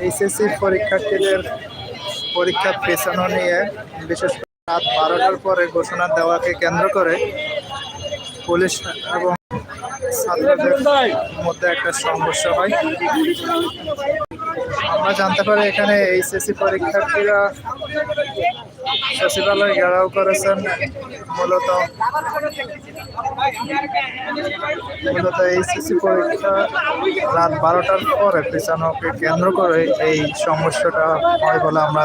HSC পরীক্ষার্থীদের পরীক্ষা পেছানো নিয়ে বিশেষ করে রাত বারোটার পরে ঘোষণা দেওয়াকে কেন্দ্র করে পুলিশ এবং ছাত্রদের মধ্যে একটা সংঘর্ষ হয়। আমরা জানতে পারি এখানে এইচএসসি পরীক্ষার্থীরা সচিবালয় ঘেরাও করেছেন, মূলত মূলত এইচএসসি পরীক্ষা রাত বারোটার পরে পেছানোকে কেন্দ্র করে এই সমস্যাটা হয় বলে আমরা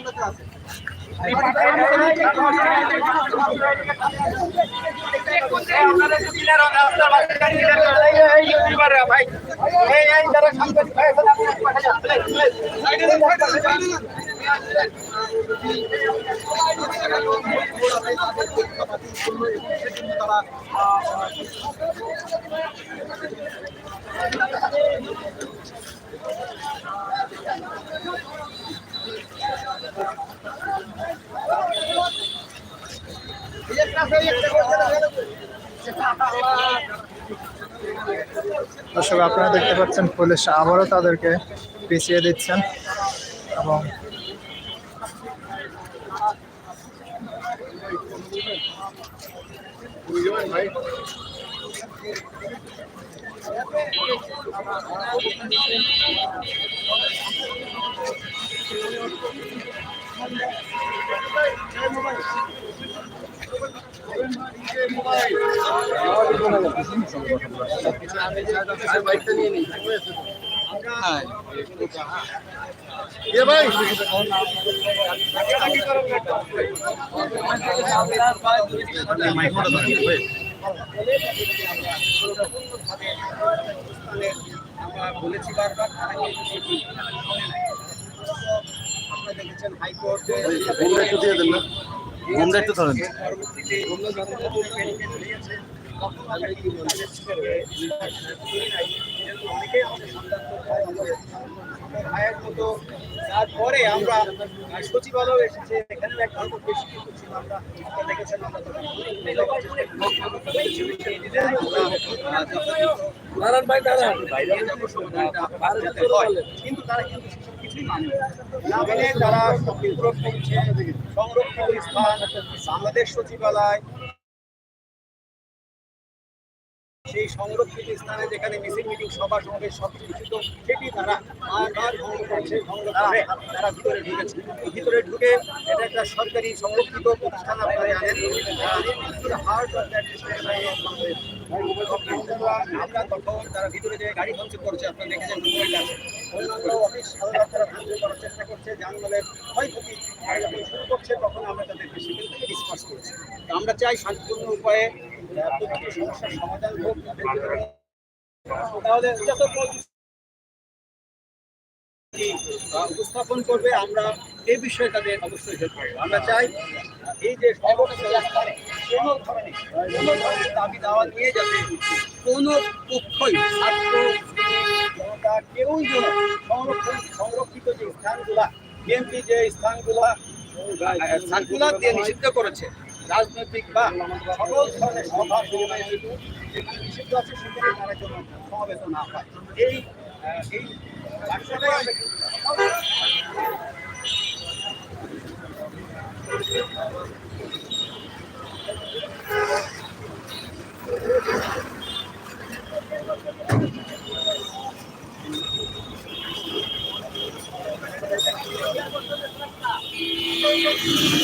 হসপিটাল দর্শক আপনারা দেখতে পাচ্ছেন পুলিশ আবারও তাদেরকে পিছিয়ে দিচ্ছেন এবং আমরা বলেছি বারবার তারা কিন্তু। আপনারা দেখেছেন হাইকোর্টে ঘুমটা একটু ধরেন। তারপরে আমরা সচিবালয় এসেছে এখানে এক ধর্ম বেশি কিন্তু ছিল আমরা দেখেছেন নারায়ণ ভাই দাঁড়ান। কিন্তু তারা কিন্তু তারা সংরক্ষিত স্থান বাংলাদেশ সচিবালয় সেই সংরক্ষিত স্থানে যেখানে মিছিল, মিটিং, সভা, সমাবেশ সব কিছু সেটি তারা বারবার ভঙ্গ করছে ভঙ্গ করে তারা ভিতরে ঢুকেছে। ভিতরে ঢুকে এটা একটা সরকারি সংরক্ষিত প্রতিষ্ঠান আপনারা জানেন। হার্ট আমরা তখন তারা ভিতরে যে গাড়ি ভাঙচুর করছে, আপনারা দেখেছেন মুম্বাইতে অন্যান্য অফিস সাধারণ তারা ভাঙচুর করার চেষ্টা করছে যানবাহনের ক্ষয়ক্ষতি যখন শুরু করছে, তখন আমরা তাদেরকে সেখান থেকে ডিসপাস করেছি। আমরা চাই শান্তিপূর্ণ উপায়ে তাহলে উপস্থাপন করবে আমরা এই বিষয়ে তাদের অবশ্যই হেল্প করব। আমরা চাই এই যে কোনো ধরনের কোনো ধরনের দাবি দাওয়া নিয়ে যাতে কোনো পক্ষই ছাত্র জনতা কেউই যেন সংরক্ষণ সংরক্ষিত যে স্থানগুলা বিএনপি যে স্থানগুলা সার্কুলার দিয়ে নিষিদ্ধ করেছে। রাজনৈতিক বা সকল ধরনের সভা সমাবেশ আছে না হয়। এই Thank